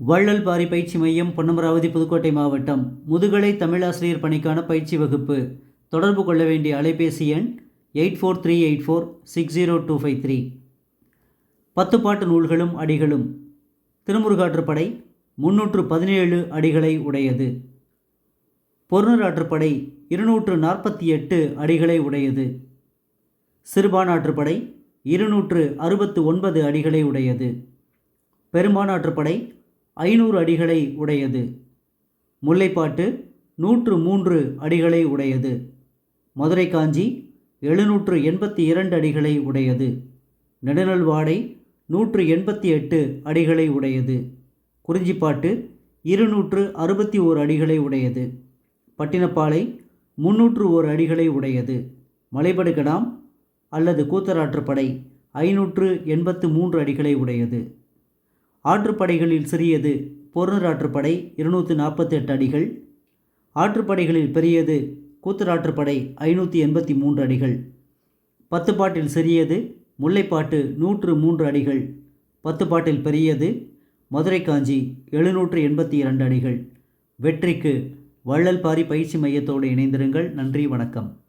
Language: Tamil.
வள்ளல் பாரி பயிற்சி மையம் பொன்னமராவதி புதுக்கோட்டை மாவட்டம் முதுகலை தமிழாசிரியர் பணிக்கான பயிற்சி வகுப்பு. தொடர்பு கொள்ள வேண்டிய அலைபேசி எண் eight four three eight four six zero two five three. பத்து பாட்டு நூல்களும் அடிகளும். திருமுருகாற்றுப்படை முன்னூற்று பதினேழு அடிகளை உடையது. பொருணராற்றுப்படை இருநூற்று நாற்பத்தி எட்டு அடிகளை உடையது. சிறுபானாற்றுப்படை இருநூற்று அறுபத்து ஒன்பது அடிகளை உடையது. பெரும்பானாற்றுப்படை ஐநூறு அடிகளை உடையது. முல்லைப்பாட்டு நூற்று மூன்று அடிகளை உடையது. மதுரை காஞ்சி எழுநூற்று எண்பத்தி இரண்டு அடிகளை உடையது. நெடுநல்வாடை நூற்று எண்பத்தி எட்டு அடிகளை உடையது. குறிஞ்சிப்பாட்டு இருநூற்று அறுபத்தி ஓர் அடிகளை உடையது. பட்டினப்பாலை முன்னூற்று ஓர் அடிகளை உடையது. மலைபடுகடாம் அல்லது கூத்தராற்றுப்படை ஐநூற்று எண்பத்து மூன்று அடிகளை உடையது. ஆற்றுப்படைகளில் சிறியது பொருநராற்றுப்படை நாற்பத்தி நாற்பத்தெட்டு அடிகள் ஆற்றுப்படைகளில் பெரியது கூத்தராற்றுப்படை ஐநூற்றி எண்பத்தி மூன்று அடிகள் பத்துப்பாட்டில் சிறியது முல்லைப்பாட்டு நூற்று மூன்று அடிகள் பத்துப்பாட்டில் பெரியது மதுரை காஞ்சி எழுநூற்று எண்பத்தி இரண்டு அடிகள். வெற்றிக்கு வள்ளல் பாரி பயிற்சி மையத்தோடு இணைந்திருங்கள். நன்றி வணக்கம்.